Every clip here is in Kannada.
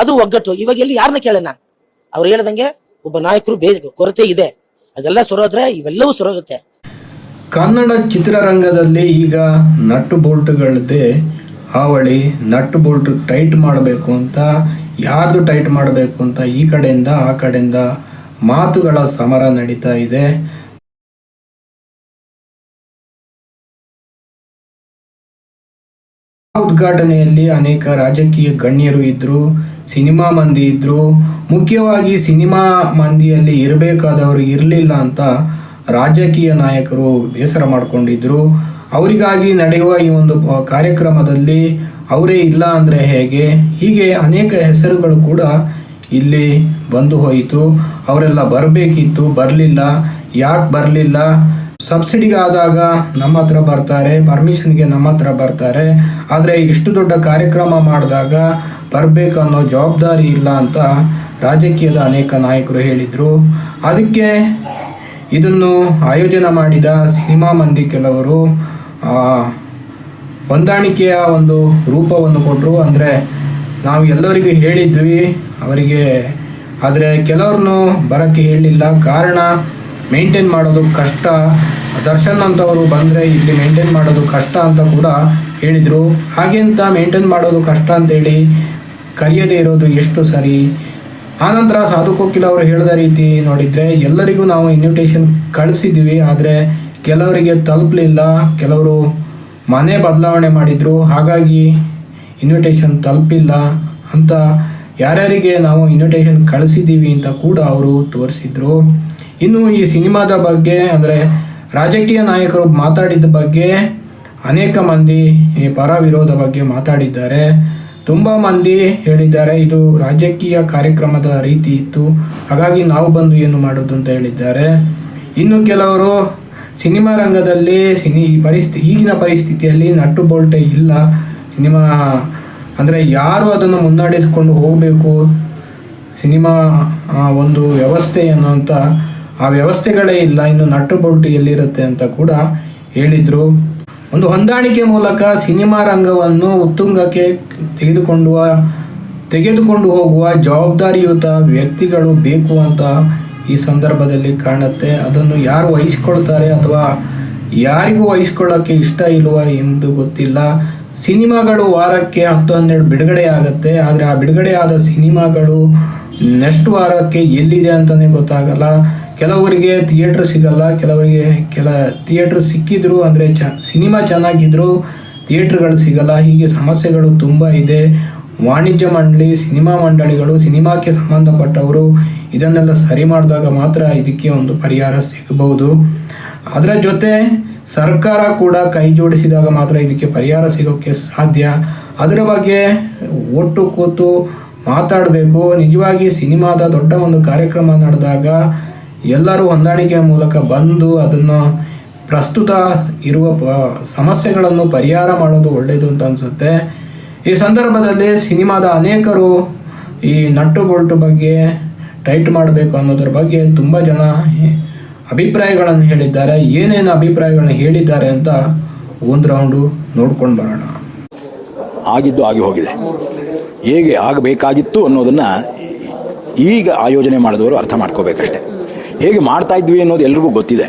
ಅದು ಒಗ್ಗಟ್ಟು. ಇವಾಗ ಎಲ್ಲಿ ಯಾರನ್ನ ಕೇಳೋಣ ಅವ್ರು ಹೇಳ್ದಂಗೆ ಒಬ್ಬ ನಾಯಕರು ಬೇಕು ಕೊರತೆ ಇದೆ. ಅದೆಲ್ಲ ಸೊರೋದ್ರೆ ಇವೆಲ್ಲವೂ ಸೊರೋಗುತ್ತೆ. ಕನ್ನಡ ಚಿತ್ರರಂಗದಲ್ಲಿ ಈಗ ನಟ್ಟು ಬೋಲ್ಟ್ಗಳದ್ದೇ ಹಾವಳಿ ನಟ್ಟು ಬೋಲ್ಟ್ ಟೈಟ್ ಮಾಡಬೇಕು ಅಂತ, ಯಾರ್ದು ಟೈಟ್ ಮಾಡಬೇಕು ಅಂತ ಈ ಕಡೆಯಿಂದ ಆ ಕಡೆಯಿಂದ ಮಾತುಗಳ ಸಮರ ನಡೀತಾ ಇದೆ. ಉದ್ಘಾಟನೆಯಲ್ಲಿ ಅನೇಕ ರಾಜಕೀಯ ಗಣ್ಯರು ಇದ್ರು. ಸಿನಿಮಾ ಮಂದಿ ಇದ್ದರು ಮುಖ್ಯವಾಗಿ ಸಿನಿಮಾ ಮಂದಿಯಲ್ಲಿ ಇರಬೇಕಾದವರು ಇರಲಿಲ್ಲ ಅಂತ ರಾಜಕೀಯ ನಾಯಕರು ಬೇಸರ ಮಾಡಿಕೊಂಡಿದ್ದರು ಅವರಿಗಾಗಿ ನಡೆಯುವ ಈ ಒಂದು ಕಾರ್ಯಕ್ರಮದಲ್ಲಿ ಅವರೇ ಇಲ್ಲ ಅಂದರೆ ಹೇಗೆ? ಹೀಗೆ ಅನೇಕ ಹೆಸರುಗಳು ಕೂಡ ಇಲ್ಲಿ ಬಂದು ಹೋಯಿತು. ಅವರೆಲ್ಲ ಬರಬೇಕಿತ್ತು, ಬರಲಿಲ್ಲ. ಯಾಕೆ ಬರಲಿಲ್ಲ? ಸಬ್ಸಿಡಿಗಾದಾಗ ನಮ್ಮ ಹತ್ರ ಬರ್ತಾರೆ ಪರ್ಮಿಷನ್ಗೆ ನಮ್ಮ ಹತ್ರ ಬರ್ತಾರೆ. ಆದರೆ ಇಷ್ಟು ದೊಡ್ಡ ಕಾರ್ಯಕ್ರಮ ಮಾಡಿದಾಗ ಬರಬೇಕು ಅನ್ನೋ ಜವಾಬ್ದಾರಿ ಇಲ್ಲ ಅಂತ ರಾಜಕೀಯದ ಅನೇಕ ನಾಯಕರು ಹೇಳಿದರು. ಅದಕ್ಕೆ ಇದನ್ನು ಆಯೋಜನೆ ಮಾಡಿದ ಸಿನಿಮಾ ಮಂದಿ ಕೆಲವರು ಹೊಂದಾಣಿಕೆಯ ಒಂದು ರೂಪವನ್ನು ಕೊಟ್ಟರು ಅಂದರೆ ನಾವು ಎಲ್ಲರಿಗೂ ಹೇಳಿದ್ವಿ, ಅವರಿಗೆ, ಆದರೆ ಕೆಲವ್ರನ್ನು ಬರೋಕ್ಕೆ ಹೇಳಲಿಲ್ಲ. ಕಾರಣ ಮೇಂಟೈನ್ ಮಾಡೋದು ಕಷ್ಟ. ದರ್ಶನ್ ಅಂತವರು ಬಂದರೆ ಇಲ್ಲಿ ಮೇಂಟೈನ್ ಮಾಡೋದು ಕಷ್ಟ ಅಂತ ಕೂಡ ಹೇಳಿದರು. ಹಾಗೆಂತ ಮೇಂಟೈನ್ ಮಾಡೋದು ಕಷ್ಟ ಅಂತೇಳಿ ಕರೆಯದೇ ಇರೋದು ಎಷ್ಟು ಸರಿ? ಆನಂತರ ಸಾಧು ಕೋಕಿಲ್ ಅವರು ಹೇಳಿದ ರೀತಿ ನೋಡಿದರೆ, ಎಲ್ಲರಿಗೂ ನಾವು ಇನ್ವಿಟೇಷನ್ ಕಳಿಸಿದ್ದೀವಿ, ಆದರೆ ಕೆಲವರಿಗೆ ತಲುಪಲಿಲ್ಲ. ಕೆಲವರು ಮನೆ ಬದಲಾವಣೆ ಮಾಡಿದರು, ಹಾಗಾಗಿ ಇನ್ವಿಟೇಷನ್ ತಲುಪಿಲ್ಲ ಅಂತ ಯಾರ್ಯಾರಿಗೆ ನಾವು ಇನ್ವಿಟೇಷನ್ ಕಳಿಸಿದ್ದೀವಿ ಅಂತ ಕೂಡ ಅವರು ತೋರಿಸಿದರು. ಇನ್ನು ಈ ಸಿನಿಮಾದ ಬಗ್ಗೆ, ಅಂದರೆ ರಾಜಕೀಯ ನಾಯಕರು ಮಾತಾಡಿದ ಬಗ್ಗೆ ಅನೇಕ ಮಂದಿ ಪರ ವಿರೋಧ ಬಗ್ಗೆ ಮಾತಾಡಿದ್ದಾರೆ. ತುಂಬ ಮಂದಿ ಹೇಳಿದ್ದಾರೆ, ಇದು ರಾಜಕೀಯ ಕಾರ್ಯಕ್ರಮದ ರೀತಿ ಇತ್ತು. ಹಾಗಾಗಿ ನಾವು ಬಂದು ಏನು ಮಾಡೋದು ಅಂತ ಹೇಳಿದ್ದಾರೆ. ಇನ್ನು ಕೆಲವರು ಸಿನಿಮಾ ರಂಗದಲ್ಲಿ, ಸಿನಿ ಪರಿಸ್ಥಿತಿ ಈಗಿನ ಪರಿಸ್ಥಿತಿಯಲ್ಲಿ ನಟ್ಟು ಬೋಲ್ಟೆ ಇಲ್ಲ. ಸಿನಿಮಾ, ಅಂದರೆ ಯಾರು ಅದನ್ನು ಮುನ್ನಡೆಸಿಕೊಂಡು ಹೋಗಬೇಕು? ಸಿನಿಮಾ ಒಂದು ವ್ಯವಸ್ಥೆ ಅನ್ನೋಂಥ ಆ ವ್ಯವಸ್ಥೆಗಳೇ ಇಲ್ಲ. ಇನ್ನು ನಟ್ಟು ಬೋಲ್ಟು ಎಲ್ಲಿರುತ್ತೆ ಅಂತ ಕೂಡ ಹೇಳಿದರು. ಒಂದು ಹೊಂದಾಣಿಕೆ ಮೂಲಕ ಸಿನಿಮಾ ರಂಗವನ್ನು ಉತ್ತುಂಗಕ್ಕೆ ತೆಗೆದುಕೊಂಡು ತೆಗೆದುಕೊಂಡು ಹೋಗುವ ಜವಾಬ್ದಾರಿಯುತ ವ್ಯಕ್ತಿಗಳು ಬೇಕು ಅಂತ ಈ ಸಂದರ್ಭದಲ್ಲಿ ಕಾಣುತ್ತೆ. ಅದನ್ನು ಯಾರು ವಹಿಸಿಕೊಳ್ತಾರೆ ಅಥವಾ ಯಾರಿಗೂ ವಹಿಸ್ಕೊಳ್ಳೋಕ್ಕೆ ಇಷ್ಟ ಇಲ್ವಾ ಎಂದು ಗೊತ್ತಿಲ್ಲ. ಸಿನಿಮಾಗಳು ವಾರಕ್ಕೆ ಹತ್ತು ಹನ್ನೆರಡು ಬಿಡುಗಡೆ ಆಗುತ್ತೆ. ಆದರೆ ಆ ಬಿಡುಗಡೆ ಆದ ಸಿನಿಮಾಗಳು ನೆಕ್ಸ್ಟ್ ವಾರಕ್ಕೆ ಎಲ್ಲಿದೆ ಅಂತಲೇ ಗೊತ್ತಾಗಲ್ಲ. ಕೆಲವರಿಗೆ ಥಿಯೇಟ್ರ್ ಸಿಗಲ್ಲ, ಕೆಲವರಿಗೆ ಕೆಲ ಥಿಯೇಟ್ರ್ ಸಿಕ್ಕಿದ್ರು ಅಂದರೆ ಚ, ಸಿನಿಮಾ ಚೆನ್ನಾಗಿದ್ರು ಥಿಯೇಟ್ರ್ಗಳು ಸಿಗಲ್ಲ, ಹೀಗೆ ಸಮಸ್ಯೆಗಳು ತುಂಬ ಇದೆ. ವಾಣಿಜ್ಯ ಮಂಡಳಿ, ಸಿನಿಮಾ ಮಂಡಳಿಗಳು ಸಿನಿಮಾಕ್ಕೆ ಸಂಬಂಧಪಟ್ಟವರು ಇದನ್ನೆಲ್ಲ ಸರಿ ಮಾಡಿದಾಗ ಮಾತ್ರ ಇದಕ್ಕೆ ಒಂದು ಪರಿಹಾರ ಸಿಗಬಹುದು. ಅದರ ಜೊತೆ ಸರ್ಕಾರ ಕೂಡ ಕೈ ಜೋಡಿಸಿದಾಗ ಮಾತ್ರ ಇದಕ್ಕೆ ಪರಿಹಾರ ಸಿಗೋಕ್ಕೆ ಸಾಧ್ಯ. ಅದರ ಬಗ್ಗೆ ಒಟ್ಟು ಕೂತು ಮಾತಾಡಬೇಕು. ನಿಜವಾಗಿ ಸಿನಿಮಾದ ದೊಡ್ಡ ಒಂದು ಕಾರ್ಯಕ್ರಮ ನಡೆದಾಗ ಎಲ್ಲರೂ ಹೊಂದಾಣಿಕೆಯ ಮೂಲಕ ಬಂದು ಅದನ್ನು ಪ್ರಸ್ತುತ ಇರುವ ಪ- ಸಮಸ್ಯೆಗಳನ್ನು ಪರಿಹಾರ ಮಾಡೋದು ಒಳ್ಳೆಯದು ಅಂತ ಅನಿಸುತ್ತೆ. ಈ ಸಂದರ್ಭದಲ್ಲಿ ಸಿನಿಮಾದ ಅನೇಕರು ಈ ನಟ್ಟು ಬೋಲ್ಟು ಬಗ್ಗೆ ಟೈಟ್ ಮಾಡಬೇಕು ಅನ್ನೋದ್ರ ಬಗ್ಗೆ ತುಂಬ ಜನ ಅಭಿಪ್ರಾಯಗಳನ್ನು ಹೇಳಿದ್ದಾರೆ. ಏನೇನು ಅಭಿಪ್ರಾಯಗಳನ್ನು ಹೇಳಿದ್ದಾರೆ ಅಂತ ಒಂದು ರೌಂಡು ನೋಡ್ಕೊಂಡು ಬರೋಣ. ಆಗಿದ್ದು ಆಗಿ ಹೋಗಿದೆ. ಹೇಗೆ ಆಗಬೇಕಾಗಿತ್ತು ಅನ್ನೋದನ್ನು ಈಗ ಆಯೋಜನೆ ಮಾಡಿದವರು ಅರ್ಥ ಮಾಡ್ಕೋಬೇಕಷ್ಟೆ. ಹೇಗೆ ಮಾಡ್ತಾ ಇದ್ವಿ ಅನ್ನೋದು ಎಲ್ರಿಗೂ ಗೊತ್ತಿದೆ.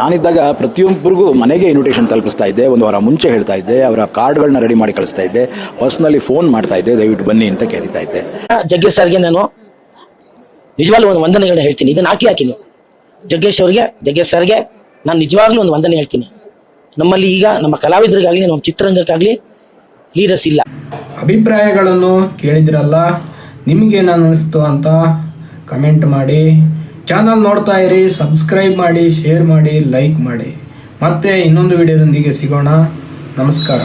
ನಾನಿದ್ದಾಗ ಪ್ರತಿಯೊಬ್ಬರಿಗೂ ಮನೆಗೆ ಇನ್ವಿಟೇಷನ್ ತಲುಪಿಸ್ತಾ ಇದ್ದೆ ಒಂದು ವಾರ ಮುಂಚೆ ಹೇಳ್ತಾ ಇದ್ದೆ ಅವರ ಕಾರ್ಡ್ಗಳನ್ನ ರೆಡಿ ಮಾಡಿ ಕಳಿಸ್ತಾ ಇದ್ದೆ ಪರ್ಸ್ನಲಿ ಫೋನ್ ಮಾಡ್ತಾ ಇದ್ದೆ ದಯವಿಟ್ಟು ಬನ್ನಿ ಅಂತ ಕೇಳ್ತಾ ಇದ್ದೆ. ಜಗ್ಗೇಶ್ ಸರ್ಗೆ ನಾನು ನಿಜವಾಗ್ಲೂ ಒಂದು ವಂದನೆಗಳನ್ನ ಹೇಳ್ತೀನಿ. ಇದನ್ನು ಹಾಕಿ ಹಾಕಿ ನೀವು. ಜಗ್ಗೇಶ್ ಅವ್ರಿಗೆ ಜಗ್ಗೇಶ್ ಸರ್ಗೆ ನಾನು ನಿಜವಾಗ್ಲೂ ಒಂದು ವಂದನೆ ಹೇಳ್ತೀನಿ. ನಮ್ಮಲ್ಲಿ ಈಗ ನಮ್ಮ ಕಲಾವಿದರಿಗಾಗಲಿ ನಮ್ಮ ಚಿತ್ರರಂಗಕ್ಕಾಗಲಿ ಲೀಡರ್ಸ್ ಇಲ್ಲ. ಅಭಿಪ್ರಾಯಗಳನ್ನು ಕೇಳಿದಿರಲ್ಲ ನಿಮಗೇನು ಅನ್ನಿಸ್ತು ಅಂತ ಕಮೆಂಟ್ ಮಾಡಿ. ಚಾನಲ್ ನೋಡ್ತಾ ಇರಿ ಸಬ್ಸ್ಕ್ರೈಬ್ ಮಾಡಿ ಶೇರ್ ಮಾಡಿ ಲೈಕ್ ಮಾಡಿ. ಮತ್ತೆ ಇನ್ನೊಂದು ವಿಡಿಯೋದೊಂದಿಗೆ ಸಿಗೋಣ. ನಮಸ್ಕಾರ.